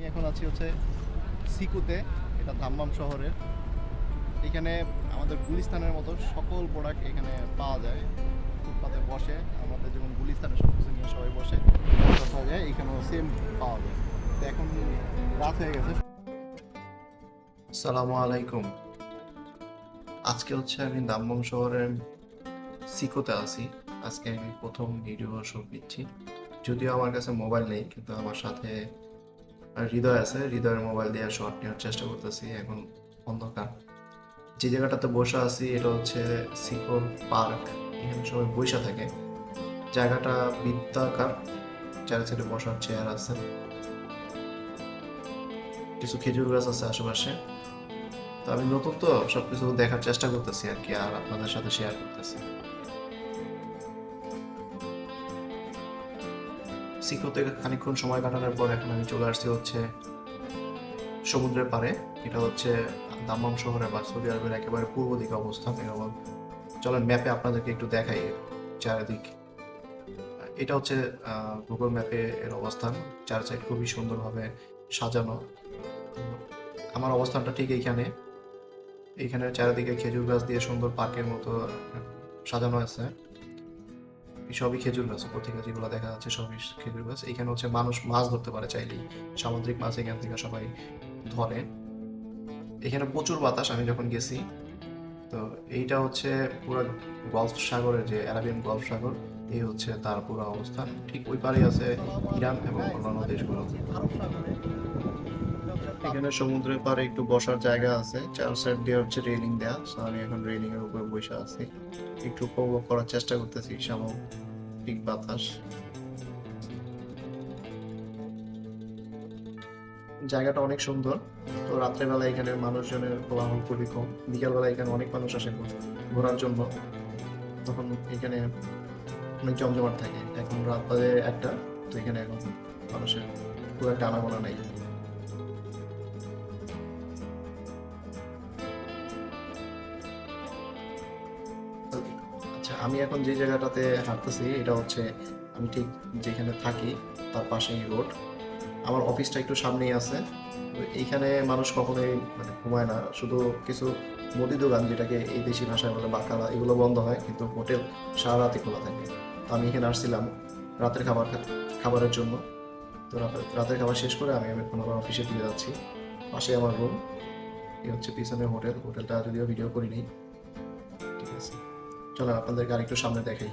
আমি এখন আছি হচ্ছে সিকুতে, এটা ধাম্মাম শহরের। এখানে আমাদের গুলিস্তানের মতো সকল প্রোডাক্ট এখানে পাওয়া যায়। ফুটপাতে বসে, আমাদের যেমন গুলিস্তানে সব কিছু নিয়ে সবাই বসে পাওয়া যায়, এখানেও সেম পাওয়া যায়। তো এখন রাত হয়ে গেছে। সালামু আলাইকুম। আজকে হচ্ছে আমি দাম্বম শহরের সিকোতে আছি। আজকে আমি প্রথম ভিডিও শুট দিচ্ছি। যদিও আমার কাছে মোবাইল নেই, কিন্তু আমার সাথে হৃদয় আছে, হৃদয়ের মোবাইল দিয়ে শট নেওয়ার চেষ্টা করতেছি, এখন অন্ধকার। যে জায়গাটাতে বসে আছি, এটা হচ্ছে সিকো পার্ক। এখানে সবাই বসে থাকে। জায়গাটা বৃত্তাকার, চারি সাইডে বসার চেয়ার আছে। কিছু খেজুর গাছ আছে আশেপাশে। তো আমি নতুন তো, সবকিছু দেখার চেষ্টা করতেছি আর কি, আর আপনাদের সাথে শেয়ার করতেছি। সিকো থেকে খানিকক্ষণ সময় কাটানোর পর এখন আমি চলে আসছি হচ্ছে সমুদ্রের পারে এটা হচ্ছে দাম্মাম শহরে বা সৌদি আরবের একেবারে পূর্ব দিকে অবস্থান এবং চলেন ম্যাপে আপনাদেরকে একটু দেখাই চারিদিক। এটা হচ্ছে গুগল ম্যাপে এর অবস্থান। চার সাইড খুবই সুন্দরভাবে সাজানো। আমার অবস্থানটা ঠিক এইখানে। এইখানে চারিদিকে খেজুর গাছ দিয়ে সুন্দর পার্কের মতো সাজানো আছে। সবই খেজুর গাছ পত্রিকা যেগুলো দেখা যাচ্ছে, সবই খেজুর গাছ। এখানে হচ্ছে মানুষ মাছ ধরতে পারে চাইলেই, সামুদ্রিক মাছ এখান থেকে সবাই ধরে। এখানে প্রচুর বাতাস, আমি যখন গেছি, তো এইটা হচ্ছে পুরো গলফ সাগরের যে অ্যারাবিয়ান গলফ সাগর, এই হচ্ছে তার পুরো অবস্থান। ঠিক ওই পারে আছে ইরান এবং অন্যান্য দেশগুলো। এখানে সমুদ্রের পাড়ে একটু বসার জায়গা আছে। চার সাইড দিয়ে হচ্ছে রেলিং দেওয়া তো আমি এখন রেলিং এর উপরে বসে আছি। একটু উপভোগ করার চেষ্টা করতেছি সামগ্রিক বাতাস। জায়গাটা অনেক সুন্দর। তো রাত্রেবেলা এখানে মানুষজনের কোলাহল খুবই কম। বিকালবেলা এখানে অনেক মানুষ আসে ঘোরার জন্য। তখন এখানে অনেক জমজমাট থাকে। এখন রাত বাজে একটা, তো এখানে এখন মানুষের খুব একটা আনাগোনা নেই। আমি এখন যে জায়গাটাতে হাঁটতেছি, এটা হচ্ছে আমি ঠিক যেখানে থাকি, তার পাশেই রোড আমার অফিসটা একটু সামনেই আছে। তো এইখানে মানুষ কখনোই মানে ঘুমায় না। শুধু কিছু মুদি দোকান যেটাকে এই দেশি ভাষায় বলে বাকালা এগুলো বন্ধ হয়, কিন্তু হোটেল সারা রাতে খোলা থাকে। তো আমি এখানে আসছিলাম রাতের খাবার খাবারের জন্য। তো রাতের খাবার শেষ করে আমি এখন আমার অফিসে ফিরে যাচ্ছি। পাশে আমার রুম এই হচ্ছে পিছনের হোটেল। হোটেলটা যদিও ভিডিও করিনি। ঠিক আছে। চলো আপনাদেরকে আরেকটু সামনে দেখাই।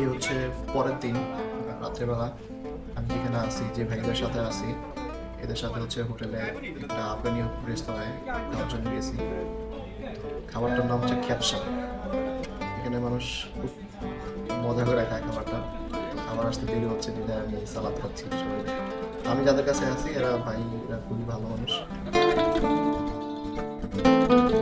এই হচ্ছে পরের দিন রাত্রেবেলা। যেখানে আছি, যে ভাইদের সাথে আছি। এদের সাথে হচ্ছে হোটেলে একটা আফগানীয় রেস্তোরাঁয় খাওয়ার জন্য গেছি। খাবারটার নাম হচ্ছে খ্যাপসা। এখানে মানুষ খুব মজা করে খায় খাবারটা। খাবার আসতে দেরি হচ্ছে বিধায় আমি সালাদ খাচ্ছি। আমি যাদের কাছে আছি, এরা ভাই, এরা খুবই ভালো মানুষ।